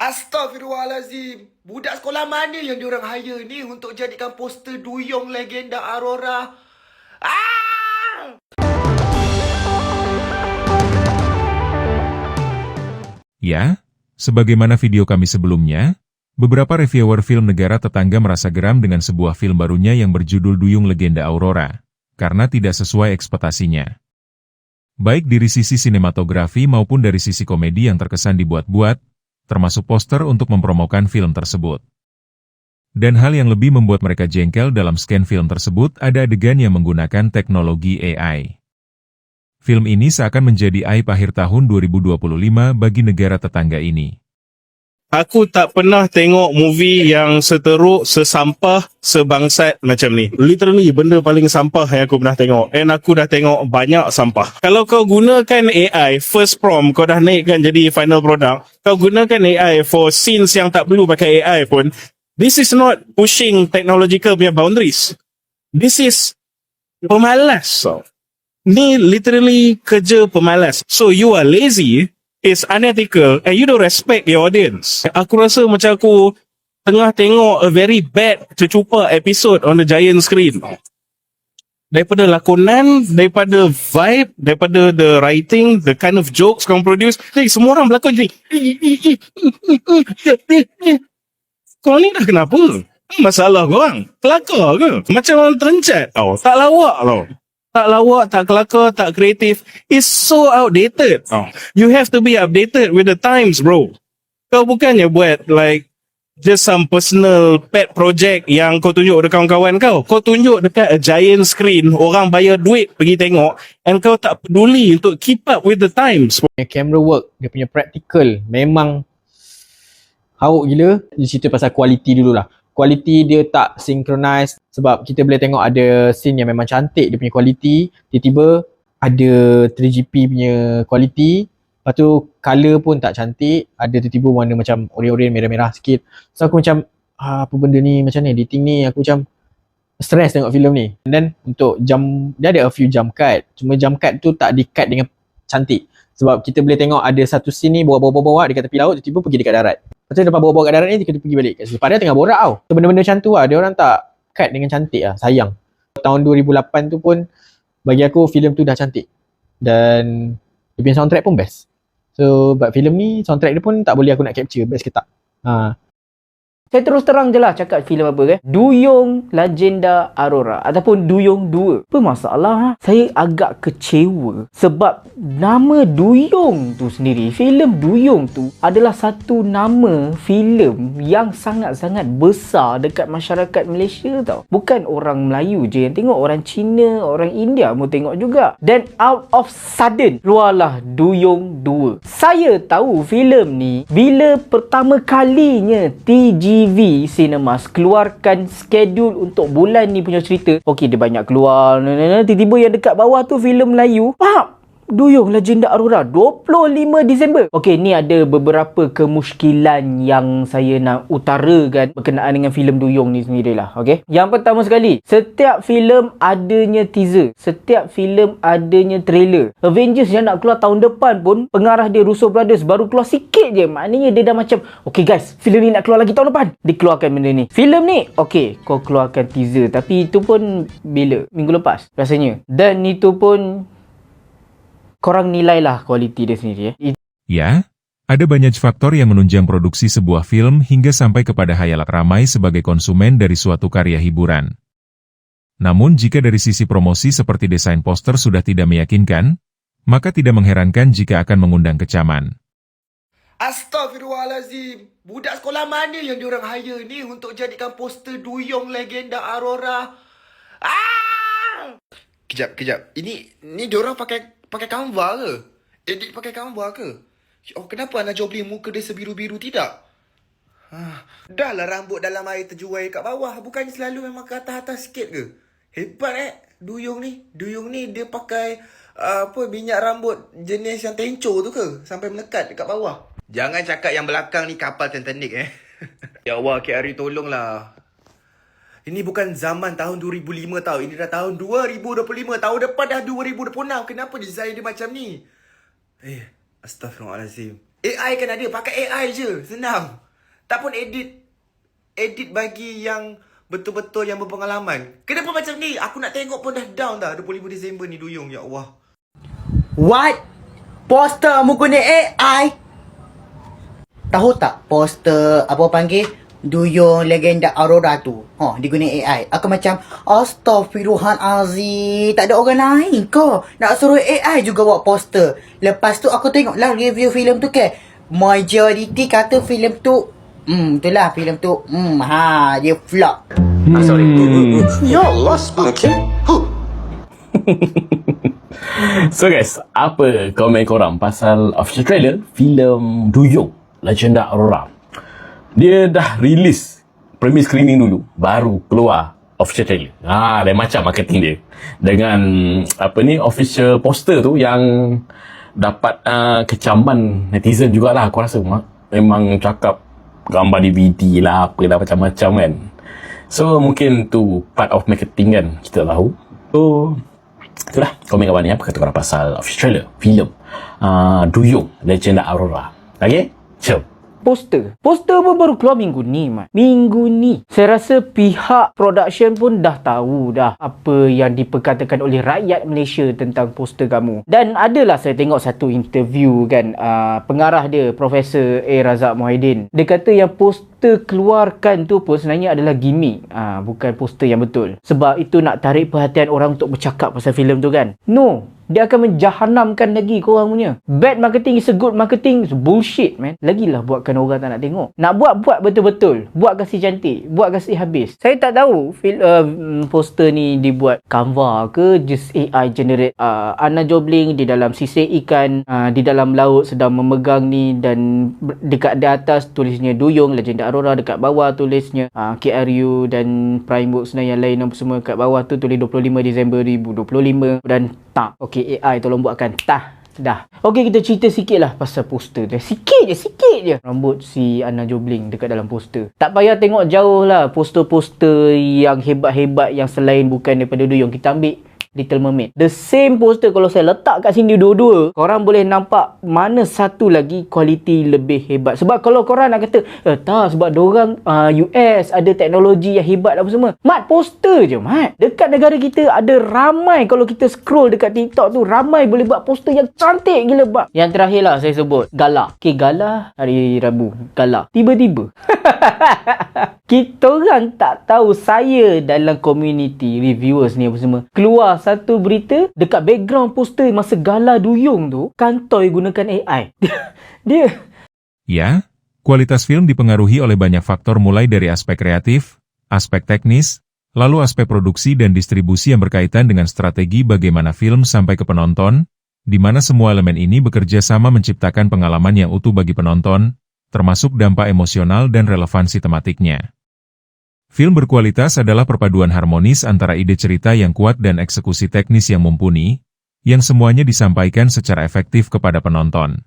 Astaghfirullahalazim. Budak sekolah mana yang diorang hire ni untuk jadikan poster duyung legenda Aurora? Ah! Ya, sebagaimana video kami sebelumnya, beberapa reviewer film negara tetangga merasa geram dengan sebuah film barunya yang berjudul Duyung Legenda Aurora, karena tidak sesuai ekspektasinya. Baik dari sisi sinematografi maupun dari sisi komedi yang terkesan dibuat-buat, termasuk poster untuk mempromokan film tersebut. Dan hal yang lebih membuat mereka jengkel dalam scan film tersebut ada adegan yang menggunakan teknologi AI. Film ini seakan menjadi aib akhir tahun 2025 bagi negara tetangga ini. Aku tak pernah tengok movie yang seteruk, sesampah, sebangsat macam ni. Literally benda paling sampah yang aku pernah tengok. And aku dah tengok banyak sampah. Kalau kau gunakan AI, first prompt kau dah naikkan jadi final product. Kau gunakan AI for scenes yang tak perlu pakai AI pun. This is not pushing technological punya boundaries. This is pemalas. So, ni literally kerja pemalas. So you are lazy, is unethical and you don't respect your audience. Aku rasa macam aku tengah tengok a very bad tercupa episode on the giant screen. Daripada lakonan, daripada vibe, daripada the writing, the kind of jokes kau produce, hey, semua orang berlakon jadi kau ni dah kenapa? Masalah korang? Kelakar ke? Macam orang terencat tau. Tak lawak tau. Tak lawak, tak kelakar, tak kreatif. It's so outdated. Oh. You have to be updated with the times, bro. Kau bukannya buat like just some personal pet project yang kau tunjuk dekat kawan-kawan kau. Kau tunjuk dekat a giant screen, orang bayar duit pergi tengok and kau tak peduli untuk keep up with the times. punya camera work, dia punya practical memang hauk gila. Dia cerita pasal quality dulu lah. Quality dia tak synchronize sebab kita boleh tengok ada scene yang memang cantik dia punya quality. Tiba-tiba ada 3GP punya quality. Lepas tu colour pun tak cantik. Ada tiba-tiba warna macam oranye-oranye merah-merah sikit. So aku macam ah, apa benda ni macam ni editing ni aku macam stress tengok filem ni. And then untuk jam dia ada a few jump cut. Cuma jump cut tu tak di cut dengan cantik. Sebab kita boleh tengok ada satu scene ni bawa-bawa-bawa dekat tepi laut tiba-tiba pergi dekat darat. Lepas tu lepas bawa-bawa kat darat ni dia pergi balik kat situ. Padahal tengah borak tau. So, benda-benda macam tu lah. Dia orang tak cut dengan cantik lah. Sayang. Tahun 2008 tu pun bagi aku filem tu dah cantik. Dan dia punya soundtrack pun best. So buat filem ni soundtrack dia pun tak boleh aku nak capture best ke tak. Ha. Saya terus terang je lah cakap filem apa kan. Duyung Legenda Aurora ataupun Duyung 2. Apa masalah ha? Saya agak kecewa sebab nama Duyung tu sendiri, filem Duyung tu adalah satu nama filem yang sangat-sangat besar dekat masyarakat Malaysia tau. Bukan orang Melayu je yang tengok, orang Cina, orang India pun tengok juga. Dan out of sudden keluarlah Duyung 2. Saya tahu filem ni bila pertama kalinya TG TV Cinemas keluarkan schedule untuk bulan ni punya cerita. Okey, dia banyak keluar. Tiba-tiba yang dekat bawah tu filem Melayu. Faham? Duyung Legenda Aurora 25 Disember. Okey, ni ada beberapa kemusykilan yang saya nak utarakan berkenaan dengan filem Duyung ni sendirilah. Okey. Yang pertama sekali, setiap filem adanya teaser. Setiap filem adanya trailer. Avengers yang nak keluar tahun depan pun pengarah dia Russo Brothers baru keluar sikit je. Maknanya dia dah macam, okey guys, filem ni nak keluar lagi tahun depan. Dikeluarkan benda ni. Filem ni, okey, kau keluarkan teaser. Tapi itu pun bila? Minggu lepas rasanya. Dan itu pun korang nilailah kualiti dia sendiri eh. Ya, ada banyak faktor yang menunjang produksi sebuah film hingga sampai kepada hayalat ramai sebagai konsumen dari suatu karya hiburan. Namun jika dari sisi promosi seperti desain poster sudah tidak meyakinkan, maka tidak mengherankan jika akan mengundang kecaman. Astaghfirullahalazim. Budak sekolah mana yang diorang hire ni untuk jadikan poster duyung legenda Aurora? Ah! Kejap, kejap. Ini ni diorang pakai pakai Canva ke? Edit pakai Canva ke? Oh, kenapa Ana Jobli muka dia sebiru-biru tidak? Ah, dah lah rambut dalam air terjuai kat bawah. Bukannya selalu memang ke atas-atas sikit ke? Hebat eh. Duyung ni. Duyung ni dia pakai uh, apa minyak rambut jenis yang tenco tu ke? Sampai melekat dekat bawah. Jangan cakap yang belakang ni kapal Titanic eh. ya Allah, KRI tolonglah. Ini bukan zaman tahun 2005 tau. Ini dah tahun 2025. Tahun depan dah 2026. Kenapa design dia macam ni? Eh, astagfirullahalazim. AI kan ada, pakai AI je. Senang. Tak pun edit edit bagi yang betul-betul yang berpengalaman. Kenapa macam ni? Aku nak tengok pun dah down dah 25 Disember ni duyung ya Allah. What? Poster mu guna AI? Tahu tak poster apa panggil? Duyung legenda Aurora tu. Ha, diguna AI. Aku macam Astaghfirullahalazim. Tak ada orang lain ke? Nak suruh AI juga buat poster. Lepas tu aku tengok lah review filem tu ke. Majority kata filem tu Hmm, itulah filem tu. Hmm, ha, dia flop. Sorry. Ya Allah, spunky. So guys, apa komen korang pasal official trailer filem Duyung Legenda Aurora? Dia dah release premier screening dulu, baru keluar official trailer. Ha, dia macam marketing dia. Dengan apa ni official poster tu yang dapat uh, kecaman netizen jugalah aku rasa mak. memang cakap gambar DVD lah apa dah macam-macam kan. So mungkin tu part of marketing kan kita tahu. So itulah komen kat ni apa kata korang pasal official trailer filem uh, Duyung Legenda Aurora. Okay? Ciao. Poster. Poster pun baru keluar minggu ni, Mat. Minggu ni. Saya rasa pihak production pun dah tahu dah apa yang diperkatakan oleh rakyat Malaysia tentang poster kamu. Dan adalah saya tengok satu interview kan, uh, pengarah dia, Profesor A. Razak Muhyiddin. Dia kata yang poster keluarkan tu pun sebenarnya adalah gimmick. Uh, bukan poster yang betul. Sebab itu nak tarik perhatian orang untuk bercakap pasal filem tu kan. No, dia akan menjahanamkan lagi korang punya. Bad marketing is a good marketing. It's bullshit, man. Lagilah buatkan orang tak nak tengok. Nak buat, buat betul-betul. Buat kasih cantik. Buat kasih habis. Saya tak tahu fil, uh, poster ni dibuat Canva ke just AI generate. Uh, Anna Jobling di dalam sisir ikan uh, di dalam laut sedang memegang ni dan dekat di atas tulisnya Duyung Legenda Aurora dekat bawah tulisnya uh, KRU dan Primeworks dan yang lain semua kat bawah tu tulis 25 Disember 2025 dan tak. Okey AI tolong buatkan. Tah. Dah. Okey kita cerita sikit lah pasal poster dia. Sikit je, sikit je. Rambut si Anna Jobling dekat dalam poster. Tak payah tengok jauh lah poster-poster yang hebat-hebat yang selain bukan daripada Duyung. Kita ambil Little Mermaid. The same poster kalau saya letak kat sini dua-dua, korang boleh nampak mana satu lagi kualiti lebih hebat. Sebab kalau korang nak kata, eh tak sebab dorang uh, US ada teknologi yang hebat apa semua. Mat poster je mat. Dekat negara kita ada ramai kalau kita scroll dekat TikTok tu ramai boleh buat poster yang cantik gila bab. Yang terakhir lah saya sebut Gala. Okay Gala hari Rabu. Gala. Tiba-tiba. kita orang tak tahu saya dalam community reviewers ni apa semua keluar satu berita dekat background poster masa gala duyung tu kantoi gunakan AI dia Ya, kualitas film dipengaruhi oleh banyak faktor mulai dari aspek kreatif, aspek teknis, lalu aspek produksi dan distribusi yang berkaitan dengan strategi bagaimana film sampai ke penonton, di mana semua elemen ini bekerja sama menciptakan pengalaman yang utuh bagi penonton, termasuk dampak emosional dan relevansi tematiknya. Film berkualitas adalah perpaduan harmonis antara ide cerita yang kuat dan eksekusi teknis yang mumpuni, yang semuanya disampaikan secara efektif kepada penonton.